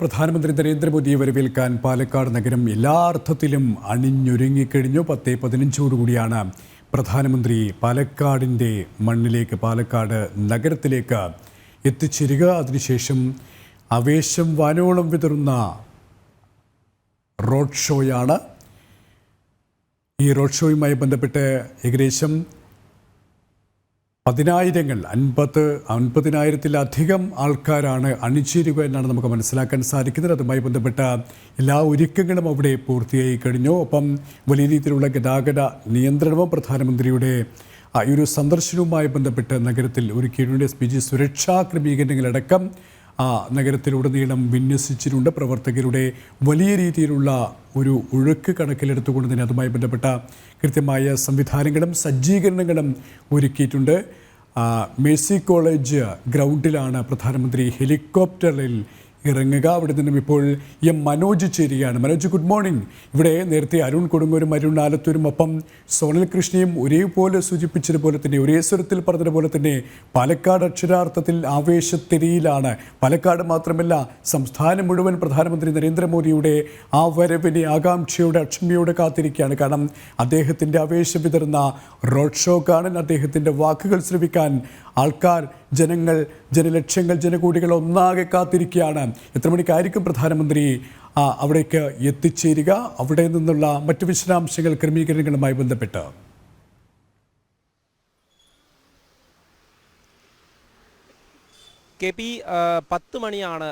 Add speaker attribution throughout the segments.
Speaker 1: പ്രധാനമന്ത്രി നരേന്ദ്രമോദിയെ വരവേൽക്കാൻ പാലക്കാട് നഗരം എല്ലാ അർത്ഥത്തിലും അണിഞ്ഞൊരുങ്ങിക്കഴിഞ്ഞു പത്തേ പതിനഞ്ചോടുകൂടിയാണ് പ്രധാനമന്ത്രി പാലക്കാടിന്റെ മണ്ണിലേക്ക് പാലക്കാട് നഗരത്തിലേക്ക് എത്തിച്ചേരുക. അതിനുശേഷം ആവേശം വാനോളം വിതറുന്ന റോഡ് ഷോയാണ്. ഈ റോഡ് ഷോയുമായി ബന്ധപ്പെട്ട് ഏകദേശം പതിനായിരങ്ങൾ അൻപത് അൻപതിനായിരത്തിലധികം ആൾക്കാരാണ് അണിചേരുക എന്നാണ് നമുക്ക് മനസ്സിലാക്കാൻ സാധിക്കുന്നത്. അതുമായി ബന്ധപ്പെട്ട എല്ലാ ഒരുക്കങ്ങളും അവിടെ പൂർത്തിയായി കഴിഞ്ഞു. ഒപ്പം വലിയ രീതിയിലുള്ള ഗതാഗത നിയന്ത്രണവും പ്രധാനമന്ത്രിയുടെ ഈ ഒരു സന്ദർശനവുമായി ബന്ധപ്പെട്ട് നഗരത്തിൽ ഒരുക്കിയിട്ടുണ്ട്. എസ് പി ജി സുരക്ഷാ ക്രമീകരണങ്ങളടക്കം ആ നഗരത്തിലുടനീളം വിന്യസിച്ചിട്ടുണ്ട്. പ്രവർത്തകരുടെ വലിയ രീതിയിലുള്ള ഒരു ഒഴുക്ക് കണക്കിലെടുത്തുകൊണ്ട് തന്നെ അതുമായി ബന്ധപ്പെട്ട കൃത്യമായ സംവിധാനങ്ങളും സജ്ജീകരണങ്ങളും ഒരുക്കിയിട്ടുണ്ട്. മേഴ്സി കോളേജ് ഗ്രൗണ്ടിലാണ് പ്രധാനമന്ത്രി ഹെലികോപ്റ്ററിൽ ഇറങ്ങുക. അവിടെ നിന്നും ഇപ്പോൾ എം മനോജ് ചേരുകയാണ്. മനോജ് ഗുഡ് മോർണിംഗ് ഇവിടെ നേരത്തെ അരുൺ കൊടുങ്ങൂരും അരുൺ ആലത്തൂരും ഒപ്പം സോണൽ കൃഷ്ണയും ഒരേപോലെ സൂചിപ്പിച്ചതുപോലെ തന്നെ ഒരേ സ്വരത്തിൽ പറഞ്ഞതുപോലെ തന്നെ പാലക്കാട് അക്ഷരാർത്ഥത്തിൽ ആവേശത്തിരിയിലാണ്. പാലക്കാട് മാത്രമല്ല സംസ്ഥാനം മുഴുവൻ പ്രധാനമന്ത്രി നരേന്ദ്രമോദിയുടെ ആ വരവിനെ ആകാംക്ഷയോടെ അക്ഷമയോടെ കാത്തിരിക്കുകയാണ്. കാരണം അദ്ദേഹത്തിന്റെ ആവേശം വിതറുന്ന റോഡ് ഷോ കാണാൻ അദ്ദേഹത്തിന്റെ വാക്കുകൾ ശ്രവിക്കാൻ ആൾക്കാർ ജനങ്ങൾ ജനലക്ഷ്യങ്ങൾ ജനകൂടികൾ ഒന്നാകെ കാത്തിരിക്കുകയാണ്. എത്ര മണിക്കായിരിക്കും പ്രധാനമന്ത്രി അവിടേക്ക് എത്തിച്ചേരുക? അവിടെ നിന്നുള്ള മറ്റു വിശദാംശങ്ങൾ ക്രമീകരണങ്ങളുമായി ബന്ധപ്പെട്ട്.
Speaker 2: കെ പി പത്ത് മണിയാണ്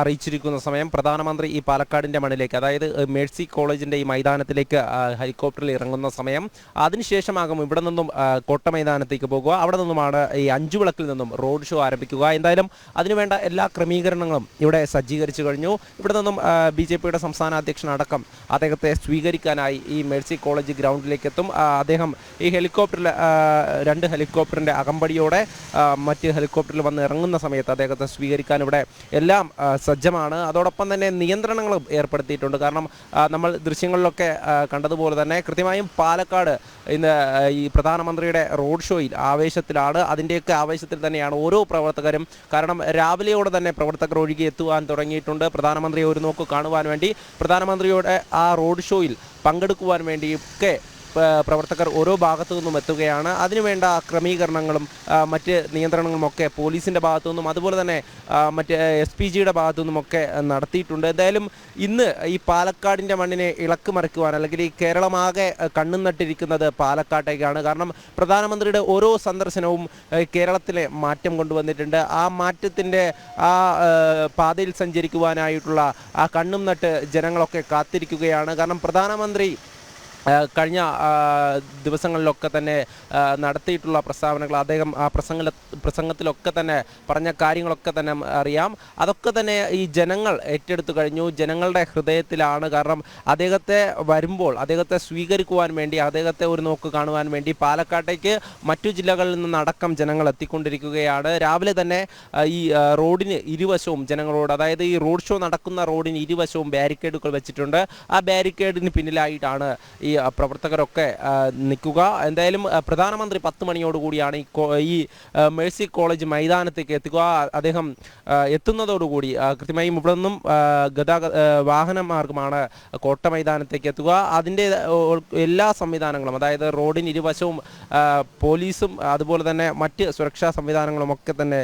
Speaker 2: അറിയിച്ചിരിക്കുന്ന സമയം. പ്രധാനമന്ത്രി ഈ പാലക്കാടിന്റെ മണ്ണിലേക്ക് അതായത് മേഴ്സി കോളേജിന്റെ ഈ മൈതാനത്തിലേക്ക് ഹെലികോപ്റ്ററിൽ ഇറങ്ങുന്ന സമയം. അതിനുശേഷമാകും ഇവിടെ നിന്നും കോട്ട മൈതാനത്തേക്ക് പോകുക. അവിടെ നിന്നുമാണ് ഈ അഞ്ചു വിളക്കിൽ നിന്നും റോഡ് ഷോ ആരംഭിക്കുക. എന്തായാലും അതിനുവേണ്ട എല്ലാ ക്രമീകരണങ്ങളും ഇവിടെ സജ്ജീകരിച്ചു കഴിഞ്ഞു. ഇവിടെ നിന്നും ബി ജെ പിയുടെ സംസ്ഥാന അധ്യക്ഷനടക്കം അദ്ദേഹത്തെ സ്വീകരിക്കാനായി ഈ മേഴ്സി കോളേജ് ഗ്രൗണ്ടിലേക്ക് എത്തും അദ്ദേഹം ഈ ഹെലികോപ്റ്ററിൽ രണ്ട് ഹെലികോപ്റ്ററിന്റെ അകമ്പടിയോടെ മറ്റ് ഹെലികോപ്റ്ററിൽ വന്ന് ഇറങ്ങുന്ന സമയത്ത് അദ്ദേഹത്തെ സ്വീകരിക്കാൻ ഇവിടെ എല്ലാം സജ്ജമാണ്. അതോടൊപ്പം തന്നെ നിയന്ത്രണങ്ങളും ഏർപ്പെടുത്തിയിട്ടുണ്ട്. കാരണം നമ്മൾ ദൃശ്യങ്ങളിലൊക്കെ കണ്ടതുപോലെ തന്നെ കൃത്യമായും പാലക്കാട് ഇന്ന് ഈ പ്രധാനമന്ത്രിയുടെ റോഡ് ഷോയിൽ ആവേശത്തിലാണ്. അതിന്റെയൊക്കെ ആവേശത്തിൽ തന്നെയാണ് ഓരോ പ്രവർത്തകരും. കാരണം രാവിലെയോടെ തന്നെ പ്രവർത്തകർ ഒഴുകി എത്തുവാൻ തുടങ്ങിയിട്ടുണ്ട്. പ്രധാനമന്ത്രിയെ ഒരു നോക്ക് കാണുവാൻ വേണ്ടി പ്രധാനമന്ത്രിയുടെ ആ റോഡ് ഷോയിൽ പങ്കെടുക്കുവാൻ വേണ്ടിയൊക്കെ പ്രവർത്തകർ ഓരോ ഭാഗത്തു നിന്നും എത്തുകയാണ്. അതിനുവേണ്ട ക്രമീകരണങ്ങളും മറ്റ് നിയന്ത്രണങ്ങളും ഒക്കെ പോലീസിന്റെ ഭാഗത്തു നിന്നും അതുപോലെ തന്നെ മറ്റ് എസ് പി ജിയുടെ ഭാഗത്തു നിന്നുമൊക്കെ നടത്തിയിട്ടുണ്ട്. എന്തായാലും ഇന്ന് ഈ പാലക്കാടിന്റെ മണ്ണിനെ ഇളക്കി മറിക്കുവാൻ അല്ലെങ്കിൽ ഈ കേരളമാകെ കണ്ണും നട്ടിരിക്കുന്നത് പാലക്കാട്ടേക്കാണ്. കാരണം പ്രധാനമന്ത്രിയുടെ ഓരോ സന്ദർശനവും കേരളത്തിലെ മാറ്റം കൊണ്ടുവന്നിട്ടുണ്ട്. ആ മാറ്റത്തിന്റെ ആ പാതയിൽ സഞ്ചരിക്കുവാനായിട്ടുള്ള ആ കണ്ണും നട്ട് ജനങ്ങളൊക്കെ കാത്തിരിക്കുകയാണ്. കാരണം പ്രധാനമന്ത്രി കഴിഞ്ഞ ദിവസങ്ങളിലൊക്കെ തന്നെ നടത്തിയിട്ടുള്ള പ്രസ്താവനകൾ അദ്ദേഹം ആ പ്രസംഗ പ്രസംഗത്തിലൊക്കെ തന്നെ പറഞ്ഞ കാര്യങ്ങളൊക്കെ തന്നെ അറിയാം. അതൊക്കെ തന്നെ ഈ ജനങ്ങൾ ഏറ്റെടുത്തു കഴിഞ്ഞു. ജനങ്ങളുടെ ഹൃദയത്തിലാണ്. കാരണം അദ്ദേഹത്തെ വരുമ്പോൾ അദ്ദേഹത്തെ സ്വീകരിക്കുവാൻ വേണ്ടി അദ്ദേഹത്തെ ഒരു നോക്ക് കാണുവാൻ വേണ്ടി പാലക്കാട്ടേക്ക് മറ്റു ജില്ലകളിൽ നിന്നടക്കം ജനങ്ങൾ എത്തിക്കൊണ്ടിരിക്കുകയാണ്. രാവിലെ തന്നെ ഈ റോഡിന് ഇരുവശവും ജനങ്ങളോട് അതായത് ഈ റോഡ് ഷോ നടക്കുന്ന റോഡിന് ഇരുവശവും ബാരിക്കേഡുകൾ വെച്ചിട്ടുണ്ട്. ആ ബാരിക്കേഡിന് പിന്നിലായിട്ടാണ് ആ, പ്രവർത്തകരൊക്കെ നിൽക്കുക. എന്തായാലും പ്രധാനമന്ത്രി പത്ത് മണിയോടുകൂടിയാണ് ഈ ഈ മേഴ്സി കോളേജ് മൈതാനത്തേക്ക് എത്തുക. അദ്ദേഹം എത്തുന്നതോടുകൂടി കൃത്യമായി ഇവിടെ നിന്നും ഗതാഗത വാഹനമാർഗമാണ് വാഹന മാർഗമാണ് കോട്ട മൈതാനത്തേക്ക് എത്തുക. അതിന്റെ എല്ലാ സംവിധാനങ്ങളും അതായത് റോഡിന് ഇരുവശവും പോലീസും അതുപോലെ തന്നെ മറ്റ് സുരക്ഷാ സംവിധാനങ്ങളും ഒക്കെ തന്നെ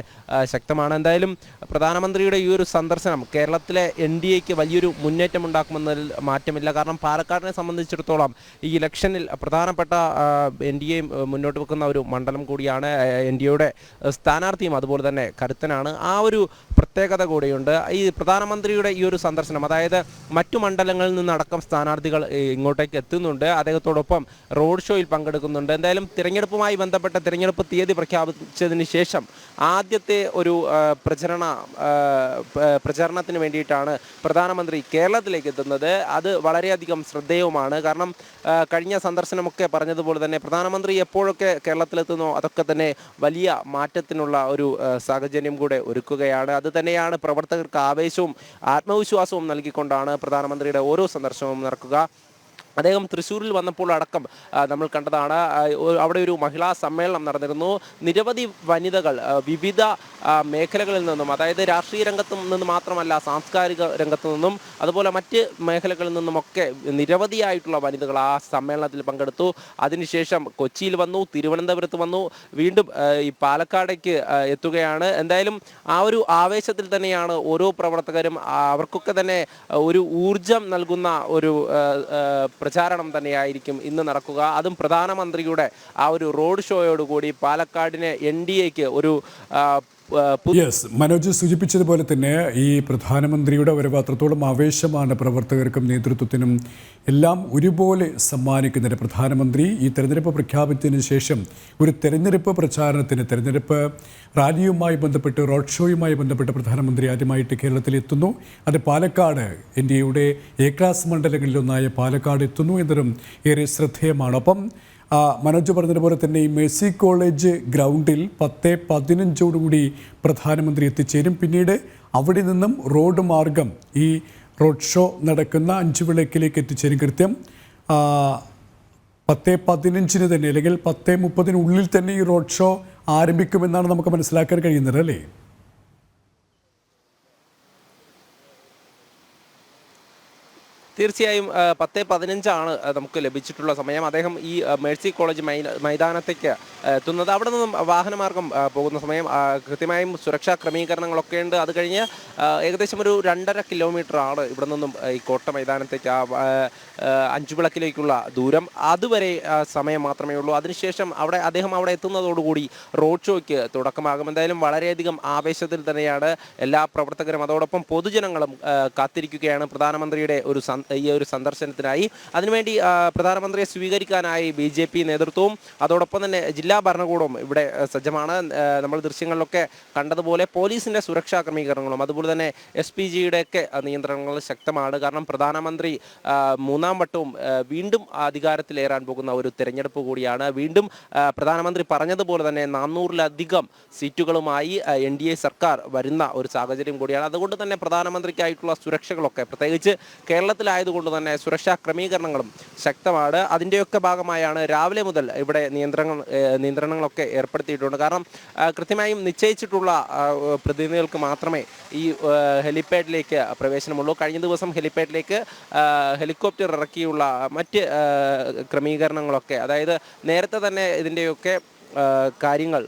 Speaker 2: ശക്തമാണ്. എന്തായാലും പ്രധാനമന്ത്രിയുടെ ഈ ഒരു സന്ദർശനം കേരളത്തിലെ എൻ ഡി എക്ക് വലിയൊരു മുന്നേറ്റം ഉണ്ടാക്കുമെന്നതിൽ മാറ്റമില്ല. കാരണം പാലക്കാടിനെ സംബന്ധിച്ചിടത്തോളം ഈ ഇലക്ഷനിൽ പ്രധാനപ്പെട്ട എൻ ഡി എ മുന്നോട്ട് വെക്കുന്ന ഒരു മണ്ഡലം കൂടിയാണ് എൻ ഡി എയുടെ സ്ഥാനാർത്ഥിയും അതുപോലെ തന്നെ കരുത്തനാണ്. ആ ഒരു പ്രത്യേകത കൂടിയുണ്ട്. ഈ പ്രധാനമന്ത്രിയുടെ ഈ ഒരു സന്ദർശനം അതായത് മറ്റു മണ്ഡലങ്ങളിൽ നിന്നടക്കം സ്ഥാനാർത്ഥികൾ ഇങ്ങോട്ടേക്ക് എത്തുന്നുണ്ട്. അദ്ദേഹത്തോടൊപ്പം റോഡ് ഷോയിൽ പങ്കെടുക്കുന്നുണ്ട്. എന്തായാലും തിരഞ്ഞെടുപ്പുമായി ബന്ധപ്പെട്ട തിരഞ്ഞെടുപ്പ് തീയതി പ്രഖ്യാപിച്ചതിന് ശേഷം ആദ്യത്തെ ഒരു പ്രചരണ പ്രചരണത്തിന് വേണ്ടിയിട്ടാണ് പ്രധാനമന്ത്രി കേരളത്തിലേക്ക് എത്തുന്നത്. അത് വളരെയധികം ശ്രദ്ധേയവുമാണ്. കാരണം കഴിഞ്ഞ സന്ദർശനമൊക്കെ പറഞ്ഞതുപോലെ തന്നെ പ്രധാനമന്ത്രി എപ്പോഴൊക്കെ കേരളത്തിലെത്തുന്നോ അതൊക്കെ തന്നെ വലിയ മാറ്റത്തിനുള്ള ഒരു സാഹചര്യം കൂടെ ഒരുക്കുകയാണ്. അത് തന്നെയാണ് പ്രവർത്തകർക്ക് ആവേശവും ആത്മവിശ്വാസവും നൽകിക്കൊണ്ടാണ് പ്രധാനമന്ത്രിയുടെ ഓരോ സന്ദർശനവും നടക്കുക. അദ്ദേഹം തൃശ്ശൂരിൽ വന്നപ്പോൾ അടക്കം നമ്മൾ കണ്ടതാണ് അവിടെ ഒരു മഹിളാ സമ്മേളനം നടന്നിരുന്നു. നിരവധി വനിതകൾ വിവിധ മേഖലകളിൽ നിന്നും അതായത് രാഷ്ട്രീയ രംഗത്തു നിന്ന് മാത്രമല്ല സാംസ്കാരിക രംഗത്തു നിന്നും അതുപോലെ മറ്റ് മേഖലകളിൽ നിന്നുമൊക്കെ നിരവധിയായിട്ടുള്ള വനിതകൾ ആ സമ്മേളനത്തിൽ പങ്കെടുത്തു. അതിനുശേഷം കൊച്ചിയിൽ വന്നു തിരുവനന്തപുരത്ത് വന്നു വീണ്ടും ഈ പാലക്കാടേക്ക് എത്തുകയാണ്. എന്തായാലും ആ ഒരു ആവേശത്തിൽ തന്നെയാണ് ഓരോ പ്രവർത്തകരും അവർക്കൊക്കെ തന്നെ ഒരു ഊർജം നൽകുന്ന ഒരു പ്രചാരണം തന്നെയായിരിക്കും ഇന്ന് നടക്കുക. അതും പ്രധാനമന്ത്രിയുടെ ആ ഒരു റോഡ് ഷോയോടുകൂടി പാലക്കാടിനെ എൻ ഡി എക്ക് ഒരു
Speaker 1: യെസ് മനോജ് സൂചിപ്പിച്ചതുപോലെ തന്നെ ഈ പ്രധാനമന്ത്രിയുടെ വരവ് അത്രത്തോളം ആവേശമാണ് പ്രവർത്തകർക്കും നേതൃത്വത്തിനും എല്ലാം ഒരുപോലെ സമ്മാനിക്കുന്നത് പ്രധാനമന്ത്രി ഈ തെരഞ്ഞെടുപ്പ് പ്രഖ്യാപിച്ചതിന് ശേഷം ഒരു തെരഞ്ഞെടുപ്പ് പ്രചാരണത്തിന് തെരഞ്ഞെടുപ്പ് റാലിയുമായി ബന്ധപ്പെട്ട് റോഡ് ഷോയുമായി ബന്ധപ്പെട്ട് പ്രധാനമന്ത്രി ആദ്യമായിട്ട് കേരളത്തിൽ എത്തുന്നു അത് പാലക്കാട് ഇന്ത്യയുടെ എ ക്ലാസ് മണ്ഡലങ്ങളിലൊന്നായ പാലക്കാട് എത്തുന്നു എന്നതും ഏറെ ശ്രദ്ധേയമാണ്. അപ്പം ആ, മനോജ് പറഞ്ഞതുപോലെ തന്നെ ഈ മേഴ്സി കോളേജ് ഗ്രൗണ്ടിൽ പത്ത് പതിനഞ്ചോടുകൂടി പ്രധാനമന്ത്രി എത്തിച്ചേരും. പിന്നീട് അവിടെ നിന്നും റോഡ് മാർഗം ഈ റോഡ് ഷോ നടക്കുന്ന അഞ്ചു വിളക്കിലേക്ക് എത്തിച്ചേരും. കൃത്യം പത്ത് പതിനഞ്ചിന് തന്നെ അല്ലെങ്കിൽ പത്ത് മുപ്പതിനുള്ളിൽ തന്നെ ഈ റോഡ് ഷോ ആരംഭിക്കുമെന്നാണ് നമുക്ക് മനസ്സിലാക്കാൻ കഴിയുന്നത് അല്ലേ?
Speaker 2: തീർച്ചയായും പത്ത് പതിനഞ്ചാണ് നമുക്ക് ലഭിച്ചിട്ടുള്ള സമയം. അദ്ദേഹം ഈ മേഴ്സി കോളേജ് മൈതാനത്തേക്ക് എത്തുന്നത്. അവിടെ നിന്നും വാഹനമാർഗം പോകുന്ന സമയം കൃത്യമായും സുരക്ഷാ ക്രമീകരണങ്ങളൊക്കെ ഉണ്ട്. അത് കഴിഞ്ഞ് ഏകദേശം ഒരു രണ്ടര കിലോമീറ്റർ ആണ് ഇവിടെ നിന്നും ഈ കോട്ട മൈതാനത്തേക്ക് ആ, അഞ്ചുവിളക്കിലേക്കുള്ള ദൂരം. അതുവരെ സമയം മാത്രമേ ഉള്ളൂ. അതിനുശേഷം അവിടെ അദ്ദേഹം അവിടെ എത്തുന്നതോടുകൂടി റോഡ് ഷോയ്ക്ക് തുടക്കമാകും. എന്തായാലും വളരെയധികം ആവേശത്തിൽ തന്നെയാണ് എല്ലാ പ്രവർത്തകരും. അതോടൊപ്പം പൊതുജനങ്ങളും കാത്തിരിക്കുകയാണ്. പ്രധാനമന്ത്രിയുടെ ഒരു സന്ദ- ഈ ഒരു സന്ദർശനത്തിനായി. അതിനുവേണ്ടി പ്രധാനമന്ത്രിയെ സ്വീകരിക്കാനായി ബി ജെ പി നേതൃത്വവും അതോടൊപ്പം തന്നെ ജില്ലാ ഭരണകൂടവും ഇവിടെ സജ്ജമാണ്. നമ്മൾ ദൃശ്യങ്ങളിലൊക്കെ കണ്ടതുപോലെ പോലീസിന്റെ സുരക്ഷാ ക്രമീകരണങ്ങളും അതുപോലെ തന്നെ എസ് പി ജിയുടെയൊക്കെ നിയന്ത്രണങ്ങൾ ശക്തമാണ്. കാരണം പ്രധാനമന്ത്രി മൂന്നാം വട്ടവും വീണ്ടും അധികാരത്തിലേറാൻ പോകുന്ന ഒരു തെരഞ്ഞെടുപ്പ് കൂടിയാണ്. വീണ്ടും പ്രധാനമന്ത്രി പറഞ്ഞതുപോലെ തന്നെ നാനൂറിലധികം സീറ്റുകളുമായി എൻ ഡി എ സർക്കാർ വരുന്ന ഒരു സാഹചര്യം കൂടിയാണ്. അതുകൊണ്ട് തന്നെ പ്രധാനമന്ത്രിക്കായിട്ടുള്ള സുരക്ഷകളൊക്കെ പ്രത്യേകിച്ച് കേരളത്തിലായതുകൊണ്ട് തന്നെ സുരക്ഷാ ക്രമീകരണങ്ങളും ശക്തമാണ്. അതിന്റെയൊക്കെ ഭാഗമായാണ് രാവിലെ മുതൽ ഇവിടെ നിയന്ത്രണങ്ങൾ നിയന്ത്രണങ്ങളൊക്കെ ഏർപ്പെടുത്തിയിട്ടുണ്ട്. കാരണം കൃത്യമായും നിശ്ചയിച്ചിട്ടുള്ള പ്രതിനിധികൾക്ക് മാത്രമേ ഈ ഹെലിപ്പാഡിലേക്ക് പ്രവേശനമുള്ളൂ. കഴിഞ്ഞ ദിവസം ഹെലിപ്പാഡിലേക്ക് ഹെലികോപ്റ്റർ ഇറക്കിയുള്ള മറ്റ് ക്രമീകരണങ്ങളൊക്കെ അതായത് നേരത്തെ തന്നെ ഇതിന്റെയൊക്കെ കാര്യങ്ങൾ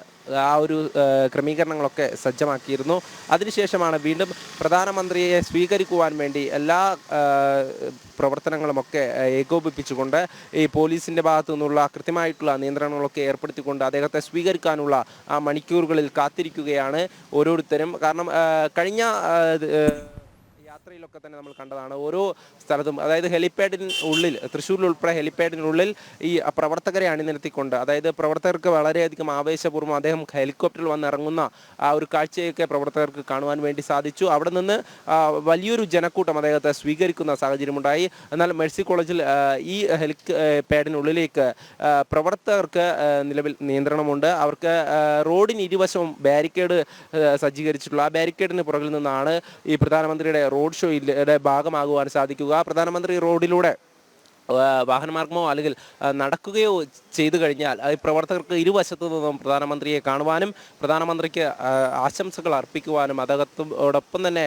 Speaker 2: ആ ഒരു ക്രമീകരണങ്ങളൊക്കെ സജ്ജമാക്കിയിരുന്നു. അതിനുശേഷമാണ് വീണ്ടും പ്രധാനമന്ത്രിയെ സ്വീകരിക്കുവാൻ വേണ്ടി എല്ലാ പ്രവർത്തനങ്ങളുമൊക്കെ ഏകോപിപ്പിച്ചുകൊണ്ട് ഈ പോലീസിന്റെ ഭാഗത്തു നിന്നുള്ള കൃത്യമായിട്ടുള്ള നിയന്ത്രണങ്ങളൊക്കെ ഏർപ്പെടുത്തിക്കൊണ്ട് അദ്ദേഹത്തെ സ്വീകരിക്കാനുള്ള ആ മണിക്കൂറുകളിൽ കാത്തിരിക്കുകയാണ് ഓരോരുത്തരും. കാരണം കഴിഞ്ഞ യാത്രയിലൊക്കെ തന്നെ നമ്മൾ കണ്ടതാണ്. ഓരോ സ്ഥലത്തും അതായത് ഹെലിപ്പാഡിന് ഉള്ളിൽ തൃശ്ശൂരിൽ ഉൾപ്പെടെ ഹെലിപ്പാഡിനുള്ളിൽ ഈ പ്രവർത്തകരെ അണിനിരത്തിക്കൊണ്ട് അതായത് പ്രവർത്തകർക്ക് വളരെയധികം ആവേശപൂർവം അദ്ദേഹം ഹെലികോപ്റ്ററിൽ വന്നിറങ്ങുന്ന ആ ഒരു കാഴ്ചയൊക്കെ പ്രവർത്തകർക്ക് കാണുവാൻ വേണ്ടി സാധിച്ചു. അവിടെ നിന്ന് വലിയൊരു ജനക്കൂട്ടം അദ്ദേഹത്തെ സ്വീകരിക്കുന്ന സാഹചര്യമുണ്ടായി. എന്നാൽ മെഴ്സി കോളേജിൽ ഈ ഹെലിപാഡിനുള്ളിലേക്ക് പ്രവർത്തകർക്ക് നിലവിൽ നിയന്ത്രണമുണ്ട്. അവർക്ക് റോഡിന് ഇരുവശവും ബാരിക്കേഡ് സജ്ജീകരിച്ചിട്ടുള്ള ആ ബാരിക്കേഡിന് പുറകിൽ നിന്നാണ് ഈ പ്രധാനമന്ത്രിയുടെ റോഡ് ഷോയുടെ ഭാഗമാകുവാൻ സാധിക്കുക. പ്രധാനമന്ത്രി റോഡിലൂടെ വാഹനമാർഗമോ അല്ലെങ്കിൽ നടക്കുകയോ ചെയ്തു കഴിഞ്ഞാൽ ഈ പ്രവർത്തകർക്ക് ഇരുവശത്തു നിന്നും പ്രധാനമന്ത്രിയെ കാണുവാനും പ്രധാനമന്ത്രിക്ക് ആശംസകൾ അർപ്പിക്കുവാനും അദ്ദേഹത്തോടൊപ്പം തന്നെ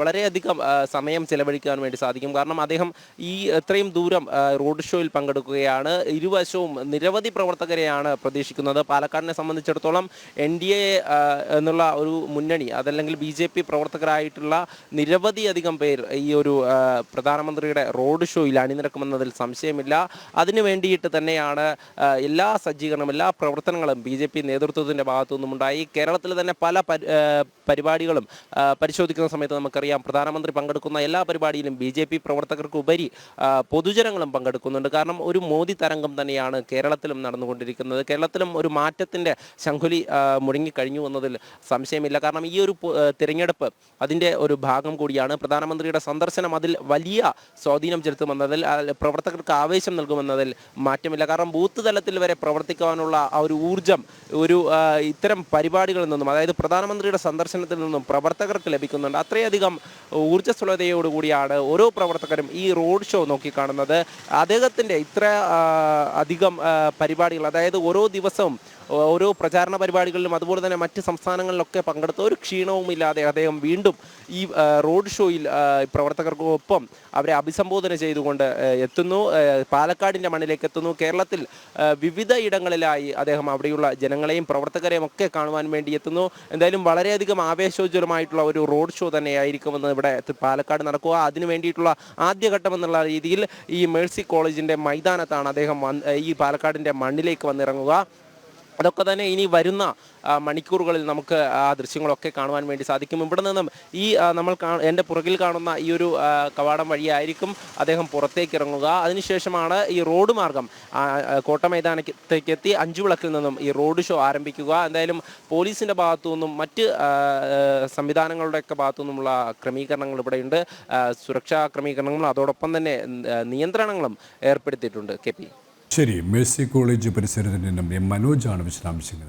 Speaker 2: വളരെയധികം സമയം ചെലവഴിക്കാൻ വേണ്ടി സാധിക്കും. കാരണം അദ്ദേഹം ഈ എത്രയും ദൂരം റോഡ് ഷോയിൽ പങ്കെടുക്കുകയാണ്. ഇരുവശവും നിരവധി പ്രവർത്തകരെയാണ് പ്രതീക്ഷിക്കുന്നത്. പാലക്കാടിനെ സംബന്ധിച്ചിടത്തോളം എൻ ഡി എ എന്നുള്ള ഒരു മുന്നണി അതല്ലെങ്കിൽ ബി ജെ പി പ്രവർത്തകരായിട്ടുള്ള നിരവധി അധികം പേർ ഈ ഒരു പ്രധാനമന്ത്രിയുടെ റോഡ് ഷോയിൽ അണിനിരക്കുമെന്നതിൽ സംശയമില്ല. അതിനു വേണ്ടിയിട്ട് തന്നെയാണ് എല്ലാ സജ്ജീകരണവും എല്ലാ പ്രവർത്തനങ്ങളും ബി ജെ പി നേതൃത്വത്തിന്റെ ഭാഗത്തു നിന്നുമുണ്ടായി കേരളത്തിൽ തന്നെ പല പരിപാടികളും പരിശോധിക്കുന്ന സമയത്ത് നമുക്കറിയാം പ്രധാനമന്ത്രി പങ്കെടുക്കുന്ന എല്ലാ പരിപാടിയിലും ബി ജെ പി പ്രവർത്തകർക്ക് ഉപരി പൊതുജനങ്ങളും പങ്കെടുക്കുന്നുണ്ട്. കാരണം ഒരു മോദി തരംഗം തന്നെയാണ് കേരളത്തിലും നടന്നുകൊണ്ടിരിക്കുന്നത്. കേരളത്തിലും ഒരു മാറ്റത്തിന്റെ ശംഖുലി മുടങ്ങിക്കഴിഞ്ഞു എന്നതിൽ സംശയമില്ല. കാരണം ഈ ഒരു തിരഞ്ഞെടുപ്പ് അതിന്റെ ഒരു ഭാഗം കൂടിയാണ്. പ്രധാനമന്ത്രിയുടെ സന്ദർശനം അതിൽ വലിയ സ്വാധീനം ചെലുത്തുമെന്നതിൽ പ്രവർത്തകർക്ക് ആവേശം നൽകുമെന്നതിൽ മാറ്റമില്ല. കാരണം ബൂത്ത് തലത്തിൽ വരെ പ്രവർത്തിക്കുവാനുള്ള ആ ഒരു ഊർജം ഒരു ഇത്തരം പരിപാടികളിൽ നിന്നും അതായത് പ്രധാനമന്ത്രിയുടെ സന്ദർശനത്തിൽ നിന്നും പ്രവർത്തകർക്ക് ലഭിക്കുന്നുണ്ട്. അത്രയധികം ഊർജസ്വലതയോടുകൂടിയാണ് ഓരോ പ്രവർത്തകരും ഈ റോഡ് ഷോ നോക്കിക്കാണുന്നത്. അദ്ദേഹത്തിന്റെ ഇത്ര അധികം പരിപാടികൾ അതായത് ഓരോ ദിവസവും ഓരോ പ്രചാരണ പരിപാടികളിലും അതുപോലെ തന്നെ മറ്റ് സംസ്ഥാനങ്ങളിലൊക്കെ പങ്കെടുത്ത ഒരു ക്ഷീണവും ഇല്ലാതെ അദ്ദേഹം വീണ്ടും ഈ റോഡ് ഷോയിൽ പ്രവർത്തകർക്കൊപ്പം അവരെ അഭിസംബോധന ചെയ്തുകൊണ്ട് എത്തുന്നു. പാലക്കാടിന്റെ മണ്ണിലേക്ക് എത്തുന്നു. കേരളത്തിൽ വിവിധ ഇടങ്ങളിലായി അദ്ദേഹം അവിടെയുള്ള ജനങ്ങളെയും പ്രവർത്തകരെയും ഒക്കെ കാണുവാൻ വേണ്ടി എത്തുന്നു. എന്തായാലും വളരെയധികം ആവേശോജ്വലമായിട്ടുള്ള ഒരു റോഡ് ഷോ തന്നെയായിരിക്കുമെന്ന് ഇവിടെ പാലക്കാട് നടക്കുക. അതിനു വേണ്ടിയിട്ടുള്ള ആദ്യഘട്ടം എന്നുള്ള രീതിയിൽ ഈ മേഴ്സി കോളേജിന്റെ മൈതാനത്താണ് അദ്ദേഹം ഈ പാലക്കാടിന്റെ മണ്ണിലേക്ക് വന്നിറങ്ങുക. അതൊക്കെ തന്നെ ഇനി വരുന്ന മണിക്കൂറുകളിൽ നമുക്ക് ആ ദൃശ്യങ്ങളൊക്കെ കാണുവാൻ വേണ്ടി സാധിക്കും. ഇവിടെ നിന്നും ഈ നമ്മൾ എന്റെ പുറകിൽ കാണുന്ന ഈ ഒരു കവാടം വഴിയായിരിക്കും അദ്ദേഹം പുറത്തേക്ക് ഇറങ്ങുക. അതിനുശേഷമാണ് ഈ റോഡ് മാർഗം കോട്ട എത്തി അഞ്ചു വിളക്കിൽ നിന്നും ഈ റോഡ് ഷോ ആരംഭിക്കുക. എന്തായാലും പോലീസിന്റെ ഭാഗത്തു നിന്നും മറ്റ് സംവിധാനങ്ങളുടെയൊക്കെ ഭാഗത്തു നിന്നുമുള്ള ക്രമീകരണങ്ങൾ ഇവിടെയുണ്ട്. സുരക്ഷാ ക്രമീകരണങ്ങളും അതോടൊപ്പം തന്നെ നിയന്ത്രണങ്ങളും ഏർപ്പെടുത്തിയിട്ടുണ്ട് കെ
Speaker 1: ശരി മേഴ്സി കോളേജ് പരിസരത്തിന്റെ നിന്നും എം മനോജാണ് വിശദാംശങ്ങൾ